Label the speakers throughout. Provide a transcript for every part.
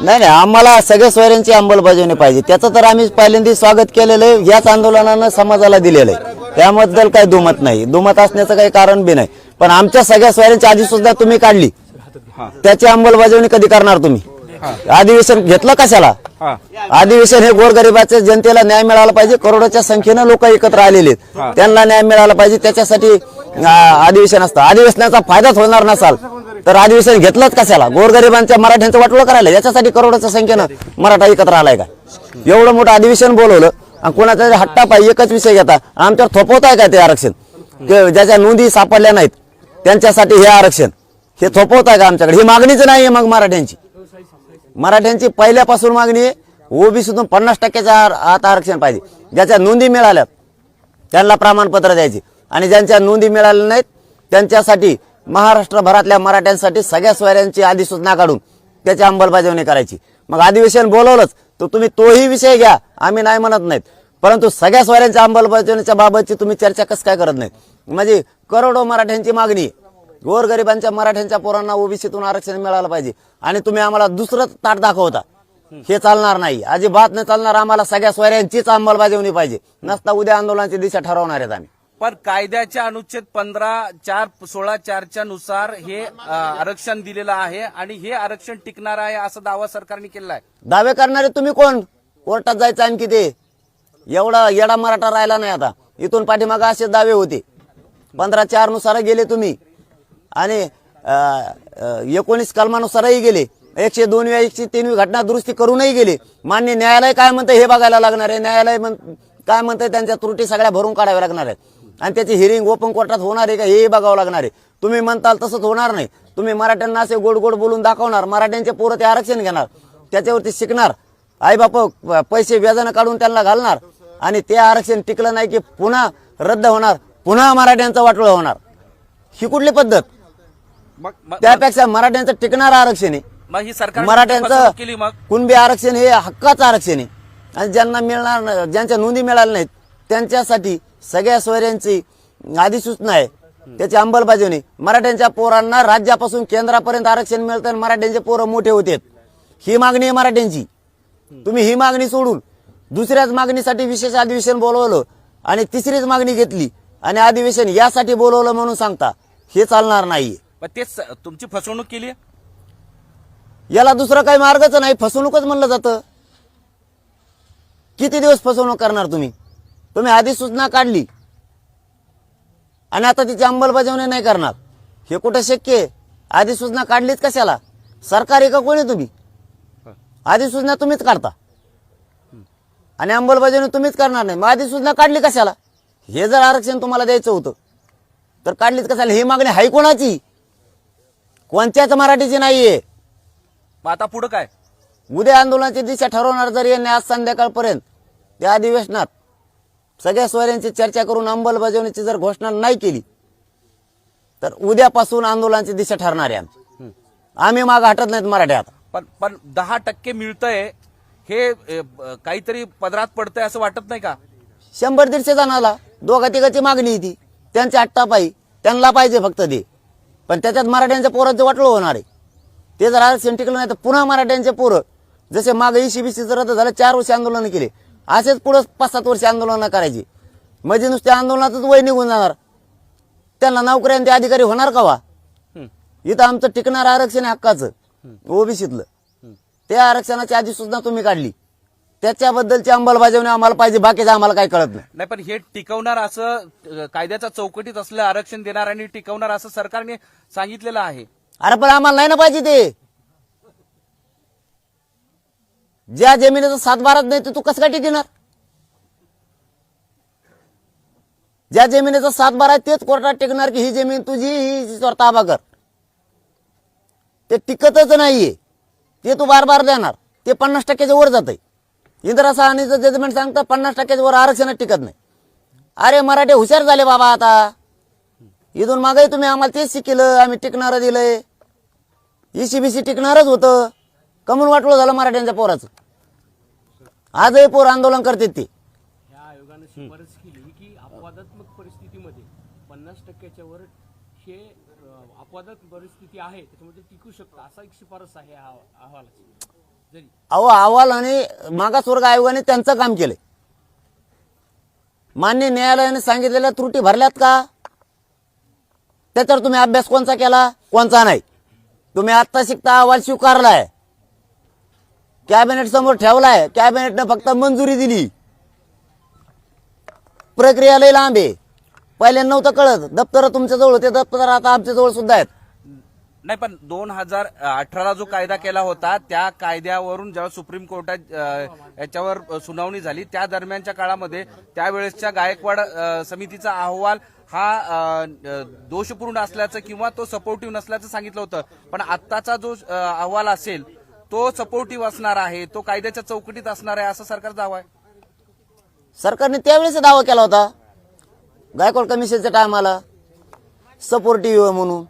Speaker 1: नाही नाही आम्हाला सगळ्या सोयऱ्यांची अंमलबजावणी पाहिजे. त्याचं तर आम्ही पहिल्यांदा स्वागत केलेलं आहे याच आंदोलनानं समाजाला दिलेलं आहे. त्याबद्दल काही दुमत नाही. दुमत असण्याचं काही कारण बी नाही. पण आमच्या सगळ्या सोयऱ्यांची आधी सुद्धा तुम्ही काढली. त्याची अंमलबजावणी कधी करणार तुम्ही? अधिवेशन घेतलं कशाला? अधिवेशन हे गोरगरिबाच्या जनतेला न्याय मिळाला पाहिजे. करोडोच्या संख्येनं लोक एकत्र आलेले आहेत. त्यांना न्याय मिळाला पाहिजे. त्याच्यासाठी अधिवेशन असतं. अधिवेशनाचा फायदाच होणार नसाल. तर अधिवेशन घेतलंच कशाला? गोरगरिबांच्या मराठ्यांचं वाटोळं करायला याच्यासाठी करोडोच्या संख्येनं मराठा एकत्र आलाय का? एवढं मोठं अधिवेशन बोलवलं आणि कोणाचा हट्टा पाहिजे एकच विषय घेता आमच्यावर थोपवताय का ते आरक्षण? ते ज्याच्या नोंदी सापडल्या नाहीत त्यांच्यासाठी हे आरक्षण. हे थोपवताय का आमच्याकडे? ही मागणीच नाही मग मराठ्यांची. मराठ्यांची पहिल्यापासून मागणी आहे ओबीसीतून पन्नास टक्क्याच्या आता आरक्षण पाहिजे. ज्याच्या नोंदी मिळाल्या त्यांना प्रमाणपत्र द्यायची. आणि ज्यांच्या नोंदी मिळाल्या नाहीत त्यांच्यासाठी महाराष्ट्रभरातल्या मराठ्यांसाठी सगळ्या सोयऱ्यांची अधिसूचना काढून त्याची अंमलबजावणी करायची. मग अधिवेशन बोलवलंच तर तुम्ही तोही विषय घ्या. आम्ही नाही म्हणत नाहीत. परंतु सगळ्या सोयऱ्यांच्या अंमलबजावणीच्या बाबतची तुम्ही चर्चा कसं काय करत नाही म्हणजे करोडो मराठ्यांची मागणी. गोरगरिबांच्या मराठ्यांच्या पोरांना ओबीसीतून आरक्षण मिळालं पाहिजे. आणि तुम्ही आम्हाला दुसरं ताट दाखवता. हे चालणार नाही. अजिबात नाही चालणार. आम्हाला सगळ्या सोयऱ्यांचीच अंमलबजावणी पाहिजे. नसता उद्या आंदोलनाची दिशा ठरवणार आहेत आम्ही.
Speaker 2: पण कायद्याच्या अनुच्छेद पंधरा चार सोळा चारच्या नुसार हे आरक्षण दिलेलं आहे आणि हे आरक्षण टिकणार आहे असा दावा सरकारने केलेला आहे.
Speaker 1: दावे करणारे तुम्ही कोण? कोर्टात जायचं आणखी ते. एवढा येडा मराठा राहिला नाही आता. इथून पाठीमागं असे दावे होते. पंधरा चारनुसार गेले तुम्ही. आणि एकोणीस कलमानुसारही गेले. एकशे दोन वेळा एकशे तीन घटना दुरुस्ती करूनही गेले. मान्य न्यायालय काय म्हणतं हे बघायला लागणार आहे? न्यायालय म्हण- काय म्हणतंय? त्यांच्या त्रुटी सगळ्या भरून काढाव्या लागणार आहेत. आणि त्याची हिअरिंग ओपन कोर्टात होणार आहे का हे बघावं लागणार आहे. तुम्ही म्हणताल तसंच होणार नाही. तुम्ही मराठ्यांना असे गोड गोड बोलून दाखवणार मराठ्यांचे पोरं ते आरक्षण घेणार त्याच्यावरती शिकणार. आई बाप पैसे व्याजानं काढून त्यांना घालणार आणि ते आरक्षण टिकलं नाही की पुन्हा रद्द होणार पुन्हा मराठ्यांचं वाटोळं होणार. ही कुठली पद्धत? त्यापेक्षा मराठ्यांचं टिकणारं आरक्षण आहे. मराठ्यांचं कुणबी आरक्षण हे हक्काचं आरक्षण आहे. आणि ज्यांना मिळणार ज्यांच्या नोंदी मिळाल्या नाहीत त्यांच्यासाठी सगळ्या सोयऱ्यांची अधिसूचना आहे. त्याची अंमलबजावणी. मराठ्यांच्या पोरांना राज्यापासून केंद्रापर्यंत आरक्षण मिळतं आणि मराठ्यांचे पोरं मोठे होते ही मागणी आहे मराठ्यांची. तुम्ही ही मागणी सोडून दुसऱ्याच मागणीसाठी विशेष अधिवेशन बोलवलं आणि तिसरीच मागणी घेतली आणि अधिवेशन यासाठी बोलवलं म्हणून सांगता हे चालणार नाहीये
Speaker 2: मग तेच तुमची फसवणूक केली?
Speaker 1: याला दुसरं काही मार्गच नाही. फसवणूकच म्हणलं जातं. किती दिवस फसवणूक करणार तुम्ही? तुम्ही आधी सूचना काढली. आणि आता तिची अंमलबजावणी नाही करणार. हे कुठं शक्य आहे? आधी सूचना काढलीच कशाला? सरकारी का कोणी तुम्ही? आधी सूचना तुम्हीच काढता. आणि अंमलबजावणी तुम्हीच करणार नाही. मग आधी सूचना काढली कशाला? हे जर आरक्षण तुम्हाला द्यायचं होतं तर काढलीच कशाला? ही मागणी हाय कोणाची? कोणत्याच मराठीची नाहीये.
Speaker 2: मग आता पुढं काय?
Speaker 1: उद्या आंदोलनाची दिशा ठरवणार जर यांनी आज संध्याकाळपर्यंत त्या अधिवेशनात. सगळ्या सोयऱ्यांची चर्चा करून अंमलबजावणीची जर घोषणा नाही केली तर उद्यापासून आंदोलनाची दिशा ठरणार आहे आमची. आम्ही माग हटत नाहीत मराठी आता.
Speaker 2: पण पण दहा टक्के मिळतंय हे अ, ब- काहीतरी पदरात पडतंय असं वाटत नाही का?
Speaker 1: शंभर दीडशे जणाला दोघा तिघाची मागणी आहे ती. त्यांच्या अट्टापायी त्यांना पाहिजे फक्त ते. पण त्याच्यात मराठ्यांच्या पोरांचं वाटलं होणार आहे. ते जर आरक्षण टिकलं नाही तर पुन्हा मराठ्यांचे पोरं जसे मागे ईसीबीसीचं रद्द झालं चार वर्ष आंदोलन केले. असेच पुढं पाच सात वर्ष आंदोलन करायची. म्हणजे नुसत्या आंदोलनातच वय निघून जाणार. त्यांना नोकऱ्या आणि ते अधिकारी होणार का वा. इथं आमचं टिकणारं आरक्षण हक्काचं. ओबीसीतलं. त्या आरक्षणाची अधिसूचना तुम्ही काढली. त्याच्याबद्दलची अंमलबजावणी आम्हाला पाहिजे बाकीचं आम्हाला काही कळत नाही.
Speaker 2: नाही पण हे टिकवणार असं कायद्याच्या चौकटीत असलं आरक्षण देणार आणि टिकवणार असं सरकारने सांगितलेलं आहे.
Speaker 1: अरे पण आम्हाला नाही ना पाहिजे ते. ज्या जमिनीचा सातबारात नाही तर तू कसं काय टिकणार ज्या जमिनीचा सातबारा आहे तेच कोर्टात टिकणार की ही जमीन तुझी ही ताबा कर. ते टिकतच नाहीये. ते तू बार बार देणार. ते पन्नास टक्क्याच्या वर जात इंदिरा सहानीचं जजमेंट सांगतं पन्नास टक्क्याच्या वर आरक्षणात टिकत नाही. अरे मराठे हुशार झाले बाबा आता. इथून मागही तुम्ही आम्हाला तेच शिकलं आम्ही टिकणारं दिलंय. ईसीबीसी टिकणारच होतं. कमून वाटलं झालं मराठ्यांच्या पोराचं. आजही पोर आंदोलन करतात ते.
Speaker 3: ह्या आयोगानं शिफारस केली की अपवादात्मक परिस्थितीमध्ये पन्नास टक्क्याच्या वर हे अ, अपवादात परिस्थिती आहे त्याच्यामुळे ते टिकू शकतं असा एक शिफारस आहे अहवालाची. जरी
Speaker 1: अहो अहवाल आणि मागासवर्ग आयोगाने त्यांचं काम केलंय. मान्य न्यायालयाने सांगितलेल्या त्रुटी भरल्यात का? त्याच्यावर तुम्ही अभ्यास कोणचा केला कोणचा नाही? तुम्ही आत्ता शिकता अहवाल स्वीकारलाय. कॅबिनेट समोर ठेवलाय. कॅबिनेटनं फक्त मंजुरी दिली. प्रक्रिया लई लांब आहे. पहिल्यांदा नव्हतं कळत. दप्तर तुमच्या जवळ होते. दप्तर आता आमच्या जवळ सुद्धा आहेत.
Speaker 2: नाही पण दोन हजार अठराला जो कायदा केला होता त्या कायद्यावरून जेव्हा सुप्रीम कोर्टात याच्यावर सुनावणी झाली त्या दरम्यानच्या काळामध्ये त्यावेळेसच्या गायकवाड समितीचा अहवाल हा दोषपूर्ण असल्याचं किंवा तो सपोर्टिव्ह नसल्याचं सांगितलं होतं. पण आत्ताचा जो अहवाल असेल तो सपोर्टिव्ह असणार आहे तो कायद्याच्या चौकटीत असणार आहे असं सरकारचा दावा आहे.
Speaker 1: सरकारने त्यावेळेस दावा केला होता. गायकवाड कमिशनच्या टायमाला सपोर्टिव्ह म्हणून.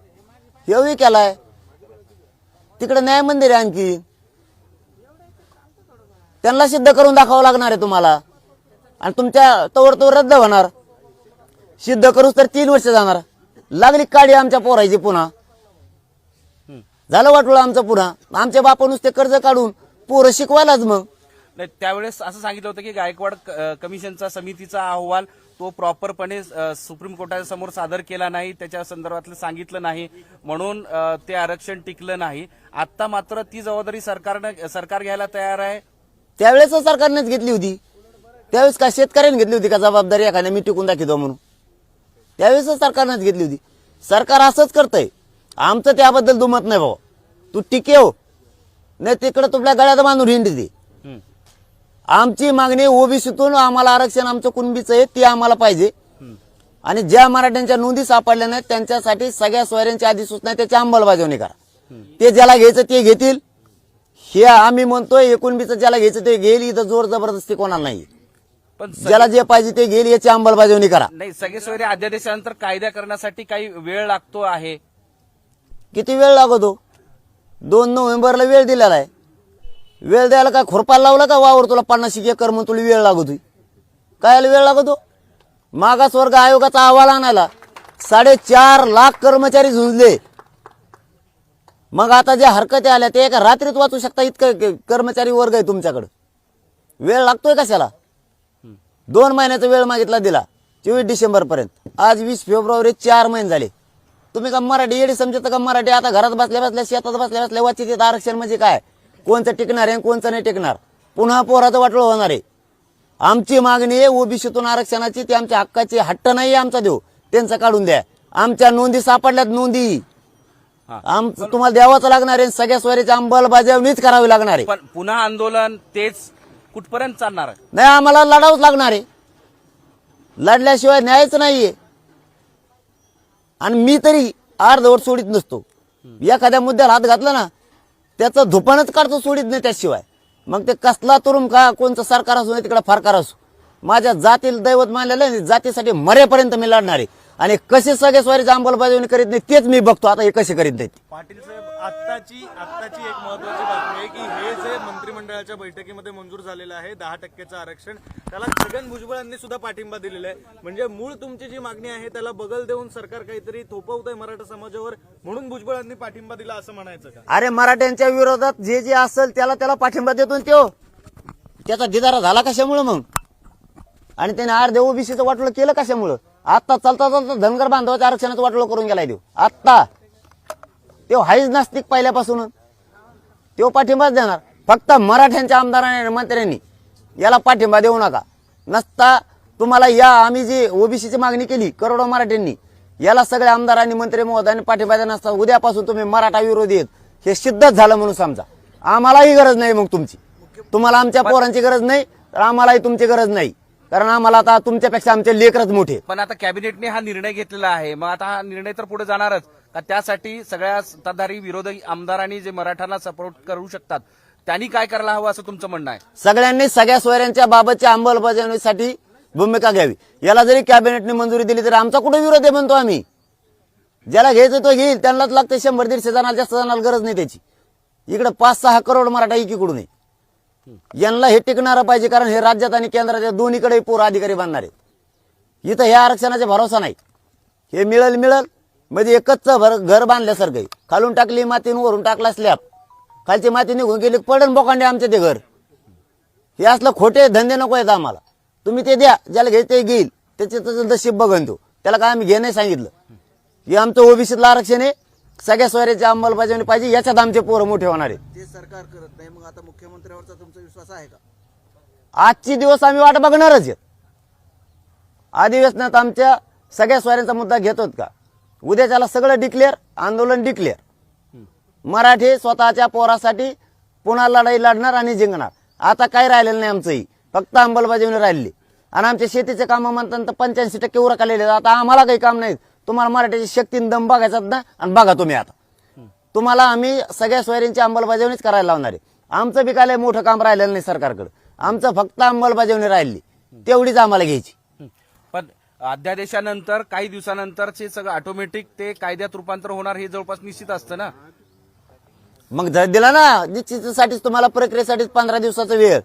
Speaker 1: हेही केलाय. तिकडे न्याय मंदिर आहे आणखी. त्यांना सिद्ध करून दाखवावं लागणार आहे तुम्हाला. आणि तुमच्या तोवर तो रद्द होणार. सिद्ध करूच तर तीन वर्ष जाणार. लागली काडी आमच्या पोरायची पुन्हा. झालं वाटलं आमचं पुन्हा आमच्या बापा नुसते कर्ज काढून पोरं शिकवायलाच मग.
Speaker 2: नाही त्यावेळेस असं सांगितलं होतं की गायकवाड कमिशनचा समितीचा अहवाल तो प्रॉपरपणे सुप्रीम कोर्टाच्या समोर सादर केला नाही त्याच्या संदर्भातलं सांगितलं नाही म्हणून ते आरक्षण टिकलं नाही. आता मात्र ती जबाबदारी सरकारनं सरकार घ्यायला तयार आहे.
Speaker 1: त्यावेळेस सरकारनेच घेतली होती. त्यावेळेस का शेतकऱ्यांनी घेतली होती का जबाबदारी एखाद्या मी टिकून दाखवतो म्हणून? त्यावेळेस सरकारनेच घेतली होती. सरकार असंच करतंय. आमचं त्याबद्दल दुमत नाही भाऊ. तू टिकेव नाही तिकडे तुझ्या गळ्यात बांधून हिंडी ती.
Speaker 2: हम्म.
Speaker 1: आमची मागणी ओबीसीतून आम्हाला आरक्षण आमचं कुणबीचं आहे ते आम्हाला पाहिजे. आणि ज्या मराठ्यांच्या नोंदी सापडल्या नाहीत त्यांच्यासाठी सगळ्या सोयऱ्यांची अधिसूचना त्याची अंमलबजावणी करा. ते ज्याला घ्यायचं ते घेतील. हे आम्ही म्हणतोय एकुणबीचं ज्याला घ्यायचं ते घेईल इथं जोर जबरदस्ती कोणाला नाही.
Speaker 2: पण
Speaker 1: ज्याला जे पाहिजे ते घेईल याची अंमलबजावणी करा.
Speaker 2: नाही सगळे सोयरे अध्यादेशानंतर कायदा करण्यासाठी काही वेळ लागतो आहे.
Speaker 1: किती वेळ लागतो? दोन नोव्हेंबरला वेळ दिलेला आहे. वेळ द्यायला काय खुरपायला लावला का वावर तुला पन्नास एकर म्हणून तुला वेळ लागतोय? काय वेळ लागतो? मागासवर्ग आयोगाचा अहवाल आणायला साडेचार लाख कर्मचारी झुंजले. मग आता ज्या हरकती आल्या ते एका रात्रीत वाचू शकता इतकं कर्मचारी वर्ग आहे तुमच्याकडं. वेळ लागतोय कशाला? दोन महिन्याचा वेळ मागितला दिला चोवीस डिसेंबरपर्यंत. आज वीस फेब्रुवारी चार महिने झाले. तुम्ही का मराठी येडी समजत का मराठी? आता घरात बसल्या बसल्या शेतात बसल्या बसल्या वाचित आरक्षण म्हणजे काय? कोणचं टिकणार आहे कोणचं नाही टिकणार? पुन्हा पोराचं वाटलं होणार आहे. आमची मागणी आहे ओबीसीतून आरक्षणाची ती आमच्या हक्काची. हट्ट नाही आमचा देऊ त्यांचं काढून द्या. आमच्या नोंदी सापडल्यात नोंदी. आमचं तुम्हाला द्यावंच लागणार आहे सगळ्या स्वारीची अंमलबजावणीच करावी लागणार आहे.
Speaker 2: पण पुन्हा आंदोलन तेच कुठपर्यंत चालणार आहे?
Speaker 1: नाही आम्हाला लढावंच लागणार आहे. लढल्याशिवाय न्यायच नाहीये. आणि मी तरी अर्धवट सोडित नसतो. एखाद्या मुद्द्याला हात घातला ना त्याचं धुपानच काढतो सोडित नाही त्याशिवाय. मग ते कसला तरुण का कोणचं सरकार असू नाही तिकडे फारकार असू. माझ्या जातील दैवत मानलेलं आहे जातीसाठी मरेपर्यंत मी लढणार. आहे आणि कसे सगळे स्वारीची अंमलबजावणी करीत नाही तेच मी बघतो. आता हे कसे करीत नाहीत
Speaker 4: पाटील साहेब आत्ताची आत्ताची एक महत्वाची बातमी आहे की हे जे मंत्रिमंडळाच्या बैठकीमध्ये मंजूर झालेलं आहे दहा टक्केचं आरक्षण त्याला छगन भुजबळांनी सुद्धा पाठिंबा दिलेला आहे. म्हणजे मूळ तुमची जी मागणी आहे त्याला बगल देऊन सरकार काहीतरी थोपवत आहे मराठा समाजावर म्हणून भुजबळांनी पाठिंबा दिला असं म्हणायचं का?
Speaker 1: अरे मराठ्यांच्या विरोधात जे जे असेल त्याला त्याला पाठिंबा देतो तो. त्याचा दिदारा झाला कशामुळं मग? आणि त्याने अर्धे ओबीसीचं वाटलं केलं कशामुळं? आत्ता चालता चालता धनगर बांधवाच्या आरक्षणाचं वाटलं करून गेलाय देऊ आत्ता. तो हाईच नास्तिक पहिल्यापासून. तो पाठिंबाच देणार. फक्त मराठ्यांच्या आमदारांनी आणि मंत्र्यांनी याला पाठिंबा देऊ नका. नसता तुम्हाला या आम्ही जी ओबीसीची मागणी केली करोडो मराठ्यांनी याला सगळ्या आमदारांनी मंत्री महोदयांनी पाठिंबा देणार नसता. उद्यापासून तुम्ही मराठा विरोधी आहेत. हे सिद्धच झालं म्हणून समजा. आम्हालाही गरज नाही मग तुमची. तुम्हाला आमच्या पोरांची गरज नाही तर आम्हालाही तुमची गरज नाही. कारण आम्हाला आता तुमच्यापेक्षा आमचे लेकरच मोठे
Speaker 2: पण आता कॅबिनेटने हा निर्णय घेतलेला आहे. मग आता हा निर्णय तर पुढे जाणारच. का त्यासाठी सगळ्या सत्ताधारी विरोधी आमदारांनी जे मराठांना सपोर्ट करू शकतात त्यांनी काय करायला हवं असं तुमचं म्हणणं आहे?
Speaker 1: सगळ्यांनी सगळ्या सोयऱ्यांच्या बाबतच्या अंमलबजावणीसाठी भूमिका घ्यावी. याला जरी कॅबिनेटने मंजुरी दिली तरी आमचा कुठे विरोध आहे म्हणतो आम्ही? ज्याला घ्यायचं तो घेईल. त्यांनाच लागते शंभर दीडशे जणाला जास्त जणाला गरज नाही त्याची. इकडे पाच सहा करोड मराठा एकीकडून आहे. यांना हे टिकणारं पाहिजे कारण हे राज्यात आणि केंद्राच्या दोन्हीकडे पूर अधिकारी बांधणार आहेत इथं हे आरक्षणाचा भरोसा नाही हे मिळल मिळल. म्हणजे एकच भर घर बांधल्यासारखं आहे. खालून टाकली माती वरून टाकला स्लॅब खालची माती निघून गेली पडन बोकांडे आमचे ते घर. हे असलं खोटे धंदे नको आहेत आम्हाला. तुम्ही ते द्या ज्याला घ्यायचं ते घेईल. त्याचे त्याचं नशीब बघन तो त्याला काय आम्ही घे नाही सांगितलं. हे आमचं ओबीसीतलं आरक्षण आहे. सगळ्या सोयऱ्याची अंमलबजावणी पाहिजे याच्यात आमचे पोरं मोठे होणार आहे
Speaker 5: ते सरकार करत नाही मग आता मुख्यमंत्र्यावरचा तुमचा विश्वास आहे का?
Speaker 1: आजची दिवस आम्ही वाट बघणारच आहेत. अधिवेशनात आमच्या सगळ्या स्वाऱ्यांचा मुद्दा घेतोत का? उद्याच्याला सगळं डिक्लेअर आंदोलन डिक्लेअर मराठी स्वतःच्या पोरासाठी पुन्हा लढाई लढणार आणि जिंकणार. आता काही राहिलेलं नाही आमचंही. फक्त अंमलबजावणी राहिली आणि आमच्या शेतीचे कामं म्हणतात तर पंच्याऐंशी टक्के उरकलेले. आता आम्हाला काही काम नाही. तुम्हाला मराठीची शक्तीन दम बघायचा ना आणि बघा तुम्ही आता. तुम्हाला आम्ही सगळ्या सोयरींची अंमलबजावणीच करायला लावणार आहे. आमचं बी काय मोठं काम राहिलेलं नाही सरकारकडे. आमचं फक्त अंमलबजावणी राहिली. तेवढीच आम्हाला घ्यायची.
Speaker 2: पण अध्यादेशानंतर काही दिवसानंतरचे सगळं ऑटोमॅटिक ते कायद्यात रूपांतर होणार हे जवळपास निश्चित असतं ना?
Speaker 1: मग जर दिला ना निश्चितीसाठीच तुम्हाला प्रक्रियेसाठीच पंधरा दिवसाचा वेळ.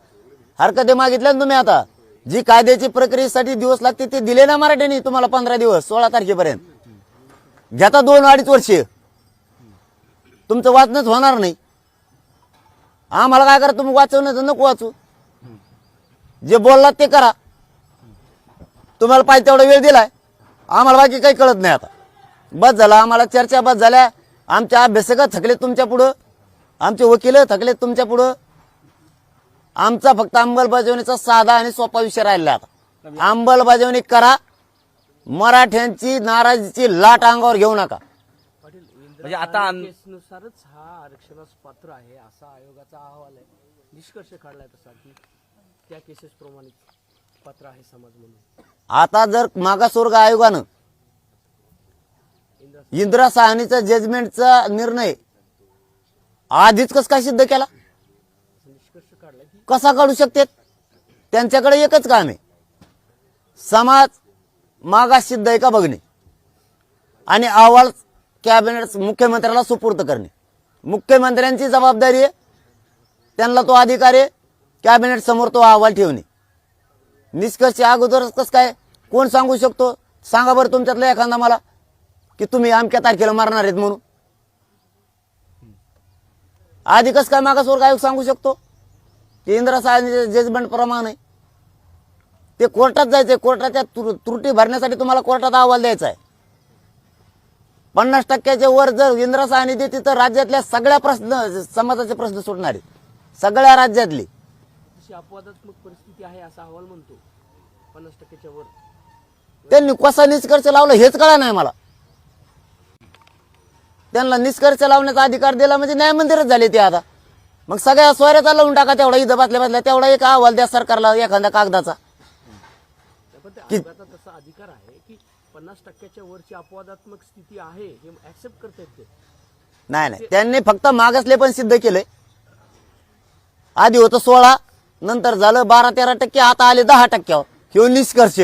Speaker 1: हरकत मागितल्या ना तुम्ही आता. जी कायद्याची प्रक्रियेसाठी दिवस लागते ते दिले ना मराठ्यांनी तुम्हाला पंधरा दिवस सोळा तारखेपर्यंत. घेता दोन अडीच वर्ष. तुमचं वाचणंच होणार नाही. आम्हाला काय करा तुम्ही वाचवणं तर नको वाचू. जे बोललात ते करा. तुम्हाला पाहिजे तेवढा वेळ दिलाय. आम्हाला बाकी काही कळत नाही आता. बस झालं आम्हाला चर्चा बस झाल्या. आमच्या अभ्यासक थकले तुमच्या पुढं. आमचे वकील थकले तुमच्या पुढं. आमचा फक्त अंमलबजावणीचा साधा आणि सोपा विषय राहिला आता. अंमलबजावणी करा. मराठ्यांची नाराजीची लाट अंगावर घेऊ नका.
Speaker 2: म्हणजे आता
Speaker 3: केसनुसारच हा आरक्षणास पात्र आहे असा आयोगाचा अहवाल आहे. निष्कर्ष काढलाय तसा की त्या केसेस प्रमाणे पात्र आहे समाज म्हणून.
Speaker 1: आता जर मागासवर्ग आयोगानं इंदिरा साहनीचा जजमेंटचा निर्णय आधीच कस काय सिद्ध केला?
Speaker 3: निष्कर्ष काढलाय की
Speaker 1: कसा काढू शकते त्यांच्याकडे एकच काम आहे. समाज मागास सिद्ध आहे का बघणे. आणि अहवाल कॅबिनेट मुख्यमंत्र्याला सुपूर्द करणे. मुख्यमंत्र्यांची जबाबदारी आहे. त्यांना तो अधिकार आहे. कॅबिनेट समोर तो अहवाल ठेवणे. निष्कर्ष अगोदरच कसं काय? कोण सांगू शकतो? सांगा बरं तुमच्यातला एखादा मला की तुम्ही अमक्या तारखेला मारणार आहेत म्हणून. आधी कसं काय मागासवर्ग आयोग सांगू शकतो? की इंदिरा साहेबांच्या जजमेंट प्रमाणे ते कोर्टात जायचंय. कोर्टाच्या त्रू- त्रुटी भरण्यासाठी तुम्हाला कोर्टात अहवाल द्यायचा आहे पन्नास टक्क्याच्या वर जर इंदिरा साहनी देते तर राज्यातल्या सगळ्या प्रश्न समाजाचे प्रश्न सुटणार सगळ्या राज्यातली.
Speaker 3: अपवादात्मक परिस्थिती आहे असा अहवाल म्हणतो. पन्नास टक्क्याच्या वर.
Speaker 1: त्यांनी कसा निष्कर्ष लावला हेच कळा नाही मला. त्यांना निष्कर्ष लावण्याचा अधिकार दिला म्हणजे न्यायमंदिरच झाले ते आता. मग सगळ्या स्वाऱ्याचा लावून टाका तेवढा. इथं बसल्या बसल्या तेवढा एक अहवाल द्या सरकारला एखाद्या कागदाचा. की-
Speaker 3: तसा अधिकार आहे की पन्नास टक्क्याच्या वरची अपवादात्मक स्थिती आहे हे ऍक्सेप्ट करता येते
Speaker 1: नाही नाही. त्यांनी फक्त मागासले पण सिद्ध केलंय. आधी होतं सोळा नंतर झालं बारा तेरा टक्के आता आले दहा टक्क्यावर. हे निष्कर्ष.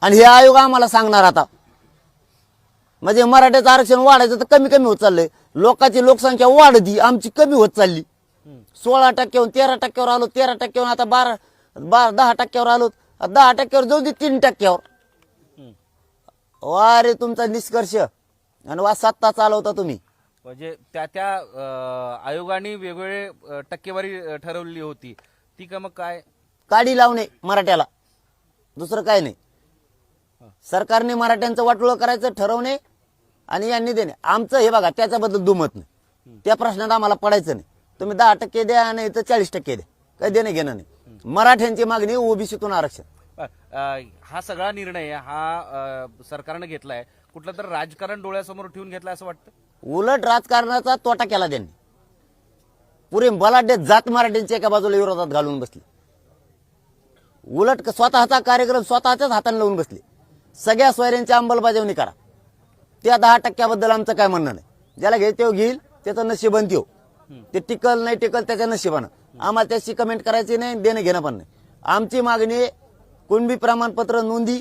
Speaker 1: आणि हे आयोग आम्हाला सांगणार आता. म्हणजे मराठ्याचं आरक्षण वाढायचं तर कमी कमी होत चाललंय. लोकांची लोकसंख्या वाढती आमची कमी होत चालली. सोळा टक्क्यावर तेरा टक्क्यावर आलो तेरा टक्क्यावर आता बारा बारा दहा टक्क्यावर आलो. दहा टक्क्यावर जाऊ दे तीन टक्क्यावर. वा रे तुमचा निष्कर्ष. आणि वा सत्ता चालवता तुम्ही.
Speaker 2: म्हणजे त्या त्या आयोगाने वेगवेगळे टक्केवारी अं, ठरवलेली होती. ती का मग काय?
Speaker 1: काडी लावणे मराठ्याला. दुसरं काय नाही. सरकारने मराठ्यांचं वाटोळं करायचं ठरवणे आणि यांनी देणे. आमचं हे बघा त्याच्याबद्दल दुमत नाही. त्या प्रश्नात आम्हाला पडायचं नाही. तुम्ही दहा टक्के द्या नाही तर चाळीस टक्के द्या. काही देणं घेणं नाही. मराठ्यांची मागणी ओबीसीतून आरक्षण.
Speaker 2: हा सगळा निर्णय हा सरकारनं घेतलाय. कुठलं तर राजकारण डोळ्यासमोर ठेवून घेतलाय असं वाटतं?
Speaker 1: उलट राजकारणाचा तोटा केला त्यांनी. पुरे बलाढ्य जात मराठ्यांच्या एका बाजूला विरोधात घालून बसले. उलट स्वतःचा कार्यक्रम स्वतःच्याच हाताने लावून बसले. सगळ्या सोयऱ्यांची अंमलबजावणी करा. त्या दहा टक्क्याबद्दल आमचं काय म्हणणं नाही. ज्याला तो घेईल त्याचं नशिबन त्यो ते टिकल नाही टिकल त्याच्या नशिबानं. आम्हाला त्याची कमेंट करायची नाही देणं घेणं पण नाही. आमची मागणी कुणबी प्रमाणपत्र नोंदी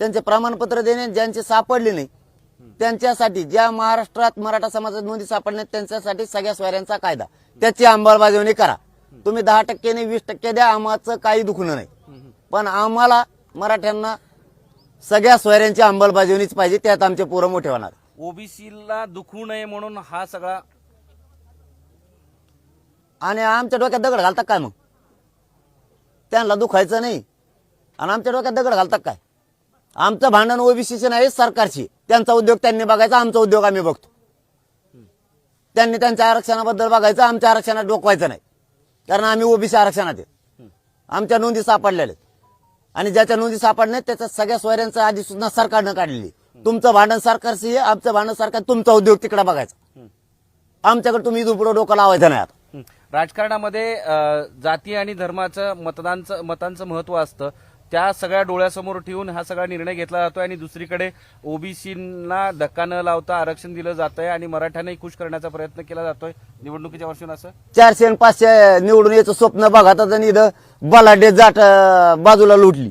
Speaker 1: त्यांचे प्रमाणपत्र देणे ज्यांचे सापडले नाही त्यांच्यासाठी ज्या महाराष्ट्रात मराठा समाजात नोंदी सापडल्या त्यांच्यासाठी सगळ्या स्वाऱ्यांचा कायदा. त्याची अंमलबजावणी करा. तुम्ही दहा टक्क्याने वीस टक्के द्या आम्हाचं काही दुखणं नाही. पण आम्हाला मराठ्यांना सगळ्या सोयऱ्यांची अंमलबजावणीच पाहिजे त्यात आमचे पोरं मोठे होणार.
Speaker 2: ओबीसीला दुखू नये म्हणून हा सगळा
Speaker 1: आणि आमच्या डोक्यात दगड घालतात काय मग? त्यांना दुखायचं नाही. आणि आमच्या डोक्यात दगड घालतात काय? आमचं भांडण ओबीसीचे नाही सरकारची त्यांचा उद्योग त्यांनी बघायचा आमचा उद्योग आम्ही बघतो. त्यांनी त्यांच्या आरक्षणाबद्दल बघायचं आमच्या आरक्षणात डोकवायचं नाही. कारण आम्ही ओबीसी आरक्षणात आहे. आमच्या नोंदी सापडलेल्या आहेत. आणि ज्याच्या नोंदी सापडल्या त्याच्या सगळ्या सोयऱ्यांचं आधी सुद्धा सरकारनं काढलेली. तुमचं भांडण सरकारशी आहे आमचं भांडण सरकार तुमचा उद्योग तिकडे बघायचा. आमच्याकडे तुम्ही दुपडं डोकं लावायचं नाही आता.
Speaker 2: राजकारणामध्ये जाती आणि धर्माचं मतदानचं मतांचं महत्त्व असतं. त्या सगळ्या डोळ्यासमोर ठेवून हा सगळा निर्णय घेतला जातोय आणि दुसरीकडे ओबीसींना धक्का न लावता आरक्षण दिलं जातंय आणि मराठ्यांनाही खुश करण्याचा प्रयत्न केला जातोय. निवडणुकीच्या वर्षून असं?
Speaker 1: चारशे आणि पाचशे निवडून यायचं स्वप्न बघा आणि इथं बलाढ्य जाट बाजूला लुटली.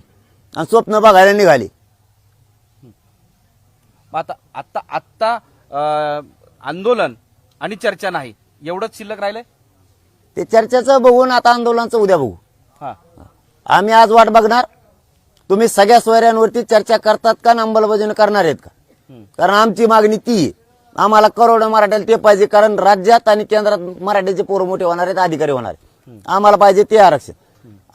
Speaker 1: आणि स्वप्न बघायला निघाली.
Speaker 2: आता आत्ता आत्ता आंदोलन आणि चर्चा नाही. एवढंच शिल्लक राहिलंय?
Speaker 1: ते चर्चेचं बघून आता आंदोलनाचं उद्या बघू.
Speaker 2: हा.
Speaker 1: आम्ही आज वाट बघणार. तुम्ही सगळ्या सोयऱ्यांवरती चर्चा करतात का आणि अंमलबजावणी करणार आहेत का? कारण आमची मागणी ती आहे. आम्हाला करोडो मराठ्याला ते पाहिजे कारण राज्यात आणि केंद्रात मराठ्याचे पोरं मोठे होणार आहेत अधिकारी होणार आहेत. आम्हाला पाहिजे ते आरक्षण.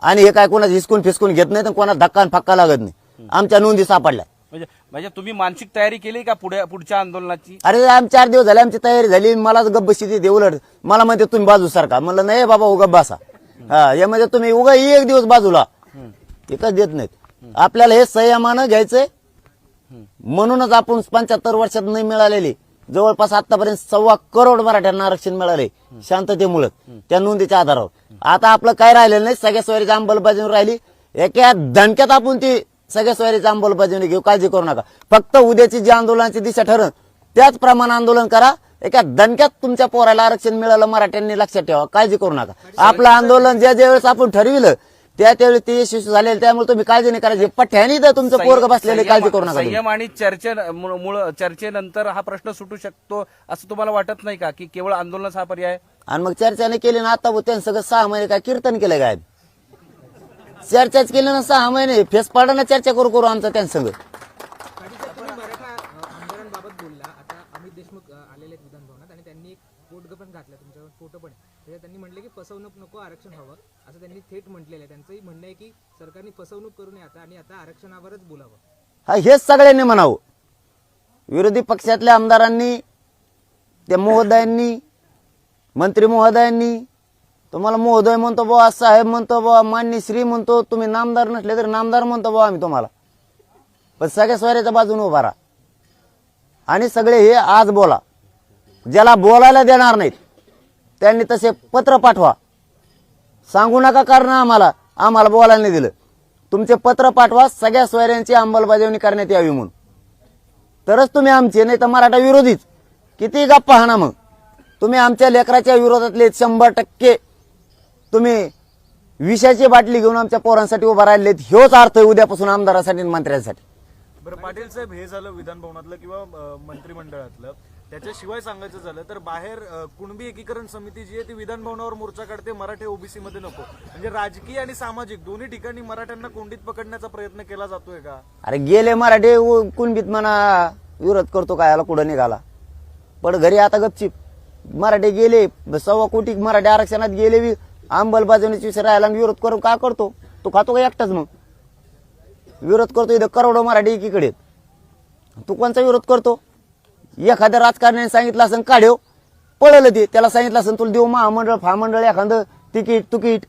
Speaker 1: आणि हे काय कोणाचं हिसकून फिसकून घेत नाही तर कोणा धक्का आणि फक्का लागत नाही. आमच्या नोंदी सापडल्या.
Speaker 2: म्हणजे म्हणजे तुम्ही मानसिक तयारी केली का पुढे पुढच्या आंदोलनाची?
Speaker 1: अरे आम चार दिवस झाले आमची तयारी झाली. मलाच गब्बशी देते उलट मला म्हणते तुम्ही बाजू सारखा म्हणलं नाही बाबा उगा बसा. हा यामध्ये तुम्ही उगा एक दिवस बाजूला. एकच देत नाहीत. आपल्याला हे संयमानं घ्यायचंय. म्हणूनच आपण पंच्याहत्तर वर्षात नाही मिळालेले. जवळपास आतापर्यंत सव्वा करोड मराठ्यांना आरक्षण मिळाले शांततेमुळे त्या नोंदीच्या आधारावर. आता आपलं काय राहिलेलं नाही? सगळ्या सोयरीची अंमलबजावणी राहिली. एका दणक्यात आपण ती सगळ्या सोयरीची अंमलबजावणी घेऊ काळजी करू नका. फक्त उद्याची जी आंदोलनाची दिशा ठरण त्याच प्रमाणे आंदोलन करा. एका दणक्यात तुमच्या पोराला आरक्षण मिळालं मराठ्यांनी लक्षात ठेवा. काळजी करू नका. आपलं आंदोलन ज्या ज्या वेळेस आपण ठरविलं त्या त्यावेळी ते यशस्वी झालेलं त्यामुळे तुम्ही काळजी नाही करायची. पठ्यानी तर तुमचं पोरग बसलेले काळजी करू नका.
Speaker 2: संयम आणि चर्चे मुळे चर्चेनंतर हा प्रश्न सुटू शकतो असं तुम्हाला वाटत नाही का की केवळ आंदोलनच हा पर्याय आहे?
Speaker 1: आणि मग चर्चाने केली ना आता त्यांनी सगळं सहा महिने काय कीर्तन केलं काय? चर्चाच केली ना सहा महिने. फेस पाडाना चर्चा करू करू आमचा त्यांच्या संग
Speaker 6: आमदारांबाबत बोलला आता अमित देशमुख अ, विधानभवनात आणि त्यांनी एक पण घातलं तुमच्यावर फोटो पण त्यांनी म्हटले की फसवणूक नको आरक्षण हवं असं त्यांनी थेट म्हटलेलं आहे त्यांचंही म्हणणं आहे की सरकारने फसवणूक करू नये आता आणि आता आरक्षणावरच बोलावं
Speaker 1: हा हेच सगळ्यांनी म्हणावं. विरोधी पक्षातल्या आमदारांनी त्या महोदयांनी मंत्री महोदयांनी तुम्हाला महोदय म्हणतो बुवा साहेब म्हणतो बुवा मान्य श्री म्हणतो तुम्ही नामदार नसले तरी नामदार म्हणतो बुवा आम्ही तुम्हाला. पण सगळ्या स्वऱ्याच्या बाजूने उभा राहा. आणि सगळे हे आज बोला. ज्याला बोलायला देणार नाहीत त्यांनी तसे पत्र पाठवा. सांगू नका कारण आम्हाला आम्हाला बोलायला नाही दिलं. तुमचे पत्र पाठवा सगळ्या सोयऱ्यांची अंमलबजावणी करण्यात यावी म्हणून. तरच तुम्ही आमचे नाही तर मराठा विरोधीच. किती गप्पा हाना मग. तुम्ही आमच्या लेकराच्या विरोधातले शंभर टक्के तुम्ही विषयाची बाटली घेऊन आमच्या पोरांसाठी उभा राहिलेत ह्योच अर्थ आहे उद्यापासून आमदारासाठी आणि मंत्र्यांसाठी.
Speaker 4: बरं पाटील साहेब हे झालं विधान भवनातलं किंवा अ, मंत्रिमंडळातलं. त्याच्याशिवाय सांगायचं झालं तर बाहेर अ, कुणबी एकीकरण समिती जी आहे ती विधान भवनावर मोर्चा काढते मराठे ओबीसी मध्ये नको. म्हणजे राजकीय आणि सामाजिक दोन्ही ठिकाणी मराठ्यांना कोंडीत पकडण्याचा प्रयत्न केला जातोय का?
Speaker 1: अरे गेले मराठे उ- कुणबीत म्हणा विरोध करतो काय याला कुठं निघाला? पण घरी आता गपचिप. मराठे गेले सव्वा कोटी मराठे आरक्षणात गेले अंमलबजावणीची विषय राहिला आणि विरोध करू का करतो? तो खातो का एकटाच मग? विरोध करतो इथं करोडो मराठी एकीकडे तू कोणचा विरोध करतो? एखाद्या राजकारण्याने सांगितलं असं काढेव हो. पळलं ते. त्याला सांगितलं असं तुला देऊ महामंडळ फामंडळ एखादं तिकीट तुकीट.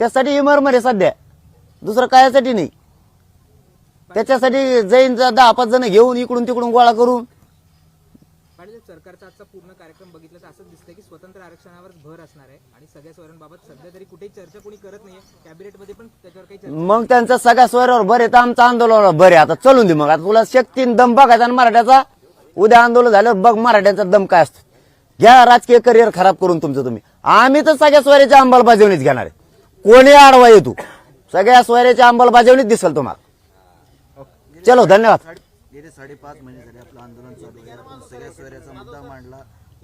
Speaker 1: त्यासाठी इमरमर आहे सध्या. दुसरं कायासाठी नाही. त्याच्यासाठी जैन दहा पाच जण घेऊन इकडून तिकडून गोळा करून
Speaker 6: पाटील सरकारचा आजचा पूर्ण कार्यक्रम बघितलं तर असंच दिसतंय की स्वतंत्र आरक्षणावर भर असणार आहे. आणि सगळ्या सोयऱ्यांबाबत सध्या तरी कुठेही चर्चा कोणी करत नाहीये. कॅबिनेटमध्ये पण त्याच्यावर काही चर्चा
Speaker 1: मग त्यांचा सगळ्या सोयऱ्यावर बरे तर आमचं आंदोलनावर बरे आता चलून दे मग. आता तुला शक्तीन दम बघायचा आणि मराठ्याचा उद्या आंदोलन झाल्यावर बघ मराठ्यांचा दम काय असतो. घ्या राजकीय करिअर खराब करून तुमचं तुम्ही. आम्ही तर सगळ्या सोयऱ्याच्या अंमलबजावणीच घेणार आहे. कोणी आडवा येतो सगळ्या सोयऱ्याच्या अंमलबजावणीच दिसेल तुम्हाला. चलो धन्यवाद.
Speaker 5: गेले साडेपाच महिने झाले आपलं आंदोलन चालू आहे. सगळ्या सोयऱ्याचा मुद्दा मांडला.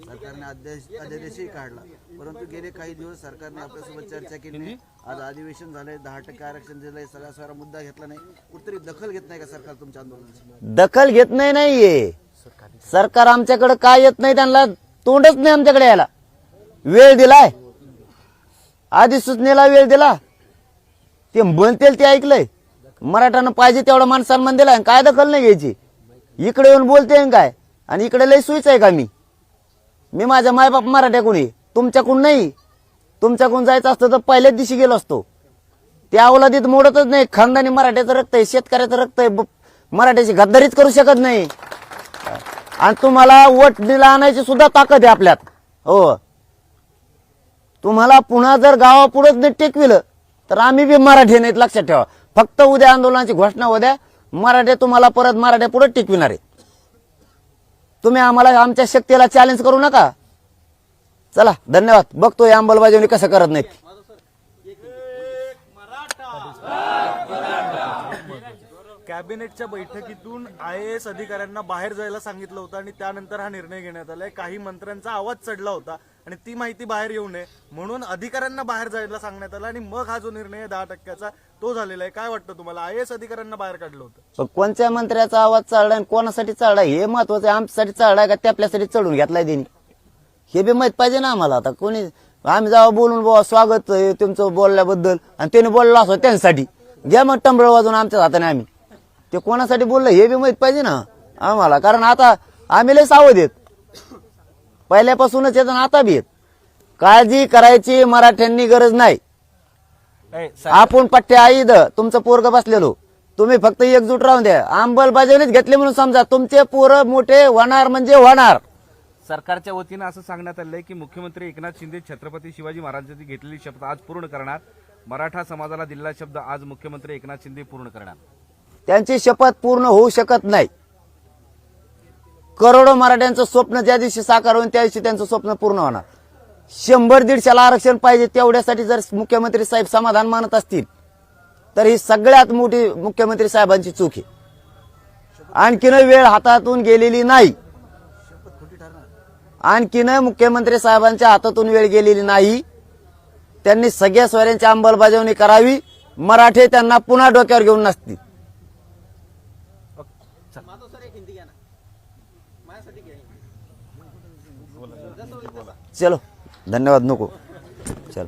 Speaker 5: सरकारने अध्यादेश अध्यादेशही काढला. परंतु गेले काही दिवस सरकारने आपल्यासोबत चर्चा केली नाही. आज अधिवेशन झालंय. दहा टक्के आरक्षण दिलंय. सगळा सारा मुद्दा घेतला नाही. कुठतरी दखल घेत नाही का सरकार तुमच्या आंदोलनाची?
Speaker 1: दखल घेत नाही नाहीये. सरकार आमच्याकडे काय येत नाही त्यांना तोंडच नाही आमच्याकडे यायला. वेळ दिलाय. आधी सूचनेला वेळ दिला. ते म्हणतील ते ऐकलंय. मराठानं पाहिजे तेवढा मान सन्मान दिलाय काय दखल नाही घ्यायची? इकडे येऊन बोलते काय? आणि इकडे लय सुईच आहे का मी? मी माझ्या मायबाप मराठ्याकडून आहे. तुमच्याकडून नाही. तुमच्याकडून जायचं असतं तर पहिल्याच दिवशी गेलो असतो. त्या अवलादीत मोडतच नाही. खानदानी मराठ्याचं रक्त आहे शेतकऱ्याचं रक्त आहे. मराठ्याची गद्दारीच करू शकत नाही. आणि तुम्हाला वटणीला आणायची सुद्धा ताकद आहे आपल्यात. हो. तुम्हाला पुन्हा जर गावापुढंच नाही टेकविलं तर आम्ही बी मराठी नाहीत लक्षात ठेवा. फक्त उद्या आंदोलनाची घोषणा उद्या मराठे तुम्हाला परत मराठ्या पुढे टिकविणार. आहे तुम्ही आम्हाला आमच्या शक्तीला चॅलेंज करू नका. चला धन्यवाद. बघतोय अंमलबजावणी कसं करत नाही
Speaker 4: कॅबिनेटच्या बैठकीतून आय एस अधिकाऱ्यांना बाहेर जायला सांगितलं होतं आणि त्यानंतर हा निर्णय घेण्यात आलाय. काही मंत्र्यांचा आवाज चढला होता आणि ती माहिती बाहेर येऊ नये म्हणून अधिकाऱ्यांना बाहेर जायला सांगण्यात आला आणि मग हा जो निर्णय आहे दहा टक्क्याचा तो झालेला आहे. काय वाटतं तुम्हाला? आय एस अधिकाऱ्यांना बाहेर काढलं होतं.
Speaker 1: कोणत्या मंत्र्याचा आवाज चढला आणि कोणासाठी चढला हे महत्वाचं आहे. आमच्यासाठी चढला का ते आपल्यासाठी चढून घेतलाय त्यांनी? हे बी माहीत पाहिजे ना आम्हाला आता. कोणी आम्ही जावा बोलून बुवा स्वागत आहे तुमचं बोलल्याबद्दल आणि त्याने बोलला असो त्यांच्यासाठी. घ्या मग टंबळ वाजून आमच्या हाताने आम्ही. ते कोणासाठी बोललं हे बी माहीत पाहिजे ना आम्हाला. कारण आता आम्ही लय सावध आहेत. पहिल्यापासूनच येत आता बी येत काळजी करायची मराठ्यांनी गरज नाही. आपण पट्टे आईद तुमचं पोरग बसलेलो. तुम्ही फक्त एकजूट राहून द्या. अंमलबजावणीच घेतली म्हणून समजा तुमचे पोरं मोठे होणार म्हणजे होणार.
Speaker 2: सरकारच्या वतीनं असं सांगण्यात आलंय की मुख्यमंत्री एकनाथ शिंदे छत्रपती शिवाजी महाराजांची घेतलेली शपथ आज पूर्ण करणार. मराठा समाजाला दिलेला शब्द आज मुख्यमंत्री एकनाथ शिंदे पूर्ण करणार.
Speaker 1: त्यांची शपथ पूर्ण होऊ शकत नाही. करोडो मराठ्यांचं स्वप्न ज्या दिवशी साकार होईल त्या दिवशी त्यांचं स्वप्न पूर्ण होणार. शंभर दीडशेला आरक्षण पाहिजे तेवढ्यासाठी जर मुख्यमंत्री साहेब समाधान मानत असतील तर ही सगळ्यात मोठी मुख्यमंत्री साहेबांची चूक आहे. आणखीन वेळ हातातून गेलेली नाही. आणखीन मुख्यमंत्री साहेबांच्या हातातून वेळ गेलेली नाही. त्यांनी सगळ्या स्वरांची अंमलबजावणी करावी. मराठे त्यांना पुन्हा डोक्यावर घेऊन नसतील. चलो धन्यवाद नको चल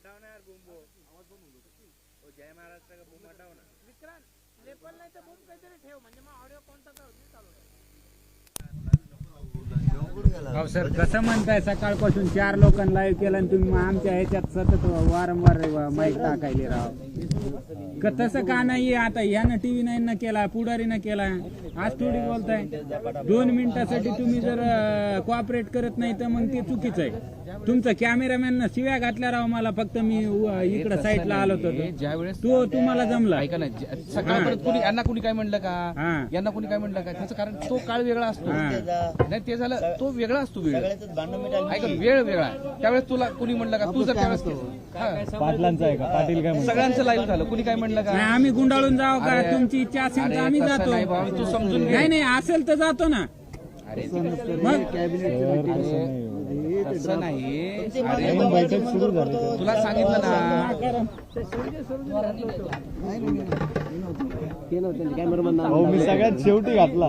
Speaker 1: हटाओ ना यार बुम्बो ओ जय महाराष्ट्र का बुम हटाओ ना. विक्रांत लेपल नाही तर बुम काहीतरी ठेव म्हणजे मग ऑडिओ कोणता तर होती चालू.
Speaker 7: हो सर कसं म्हणताय? सकाळपासून चार लोकांना लाईव्ह केलं आणि तुम्ही आमच्या ह्याच्यात सतत वारंवार माईक टाकायले राव. क तसं का नाहीये आता ह्यानं टीव्ही नाईन न केला पुढारीनं केला. आज थोडी बोलताय. दोन मिनिटासाठी तुम्ही जर कोऑपरेट करत नाही तर मग ते चुकीचं आहे. तुमचं कॅमेरामॅन शिव्या घातल्या राव मला फक्त मी इकडं साईडला आलो होतो.
Speaker 8: ज्यावेळेस
Speaker 7: तो तुम्हाला जमला.
Speaker 8: ऐका ना सकाळपर्यंत कुणी यांना कुणी काय म्हणलं का. यांना कुणी काय म्हणलं का? त्याचं कारण तो काळ वेगळा असतो. नाही ते झालं
Speaker 2: तो वेगळा असतो वेळ. ऐका वेळ वेगळा आहे. त्यावेळेस तुला कुणी म्हणलं का? तू जर त्यावेळेस पाटलांचं आहे का? पाटील काय सगळ्यांचं लाईव्ह झालं. कुणी काय म्हणलं का?
Speaker 7: नाही आम्ही गुंडाळून जाऊ का? तुमची इच्छा असेल तर
Speaker 2: अरे,
Speaker 7: आम्ही
Speaker 2: तसं
Speaker 7: जातो.
Speaker 2: नाही तू समजून घे.
Speaker 7: नाही नाही असेल तर जातो ना.
Speaker 2: अरे
Speaker 7: मग?
Speaker 2: तसं नाही अरे तुला सांगितलं ना.
Speaker 4: मी सगळ्यात शेवटी घातला.